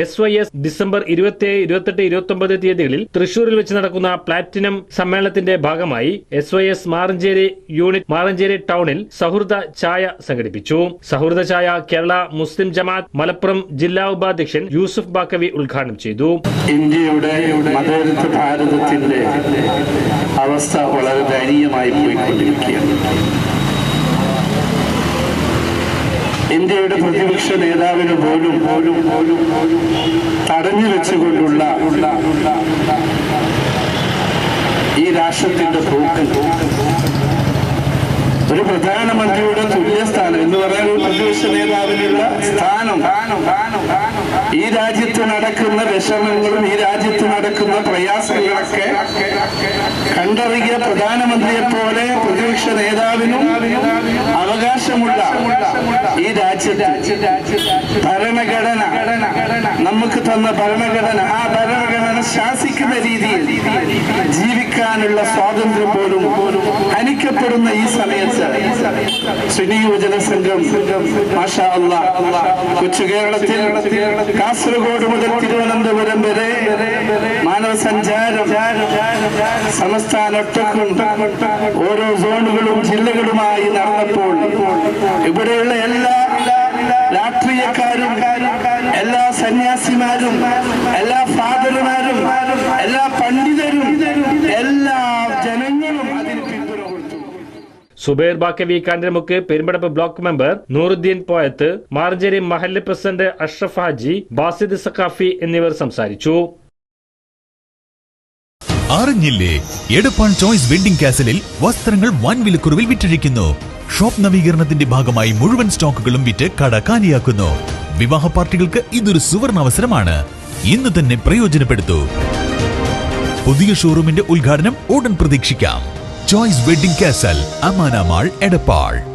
S Y S December ഇരുപത്തിയേഴ് ഇരുപത്തെട്ട് ഇരുപത്തൊമ്പത് തീയതികളിൽ തൃശൂരിൽ വെച്ച് നടക്കുന്ന പ്ലാറ്റിനം സമ്മേളനത്തിന്റെ ഭാഗമായി S Y S Maranchery unit Maranchery ടൗണിൽ സൗഹൃദ ചായ സംഘടിപ്പിച്ചു. സൗഹൃദ ചായ കേരള മുസ്ലിം ജമാഅത്ത് മലപ്പുറം ജില്ലാ ഉപാധ്യക്ഷൻ യൂസുഫ് ബാക്കവി ഉദ്ഘാടനം ചെയ്തു. ഇന്ത്യയുടെ ഭാരതത്തിന്റെ അവസ്ഥ വളരെ ദയനീയമായി പോയിക്കൊണ്ടിരിക്കുകയാണ്. ഇന്ത്യയുടെ പ്രതിപക്ഷ നേതാവിന് പോലും പോലും പോലും തടഞ്ഞു വെച്ചുകൊണ്ടുള്ള ഈ രാഷ്ട്രത്തിന്റെ പോക്ക് ഒരു പ്രധാനമന്ത്രിയുടെ തുല്യസ്ഥാനം എന്ന് പറയാൻ ഒരു പ്രതിപക്ഷ നേതാവിനുള്ള സ്ഥാനം. ഈ രാജ്യത്ത് നടക്കുന്ന വിഷമങ്ങളും ഈ രാജ്യത്ത് നടക്കുന്ന പ്രയാസങ്ങളൊക്കെ കണ്ടറിയ പ്രധാനമന്ത്രിയെ പോലെ പ്രതിപക്ഷ നേതാവിനും അവകാശമുള്ള ഈ രാജ്യത്ത് ഭരണഘടന നമുക്ക് തന്ന ഭരണഘടന ആ ഭരണഘടന ശാസിക്കുന്ന രീതിയിൽ ജീവിക്കാനുള്ള സ്വാതന്ത്ര്യം പോലും ഹനിക്കപ്പെടുന്ന ഈ സമയത്ത് യുവജന സംഘം മാഷാ കൊച്ചു കേരളത്തിൽ കാസർഗോഡ് മുതൽ തിരുവനന്തപുരം വരെ മാനവ സഞ്ചാരം സംസ്ഥാന ഒട്ടക്കും ഓരോ സോണുകളും ജില്ലകളുമായി നടന്നപ്പോൾ ഇവിടെയുള്ള എല്ലാ രാഷ്ട്രീയക്കാരും എല്ലാ സന്യാസിമാരും എല്ലാ ഫാദർമാരും എല്ലാ പണ്ഡിതരും എല്ലാ ജനങ്ങളും അതിന് കൊടുത്തു സുബൈർ ബാക്കവി കാഞ്ഞിരമുക്ക് പെരുമ്പടപ്പ് ബ്ലോക്ക് മെമ്പർ നൂറുദ്ദീൻ പോയത്ത് മാർജരി മഹല്ല് പ്രസിഡന്റ് അഷ്റഫ് ഹാജി ബാസിദ് സഖാഫി എന്നിവർ സംസാരിച്ചു. അറിഞ്ഞില്ലേ? എടപ്പാൾ ചോയ്സ് വെഡിംഗ് കാസലിൽ വസ്ത്രങ്ങൾ വൻ വിലക്കുറവിൽ വിറ്റഴിക്കുന്നു ഷോപ്പ് നവീകരണത്തിന്റെ ഭാഗമായി മുഴുവൻ സ്റ്റോക്കുകളും വിറ്റ് കട കാലിയാക്കുന്നു. വിവാഹ പാർട്ടികൾക്ക് ഇതൊരു സുവർണ അവസരമാണ്. ഇന്ന് തന്നെ പ്രയോജനപ്പെടുത്തൂ. പുതിയ ഷോറൂമിന്റെ ഉദ്ഘാടനം ഉടൻ പ്രതീക്ഷിക്കാം. Choice wedding castle Amana mall Edappal.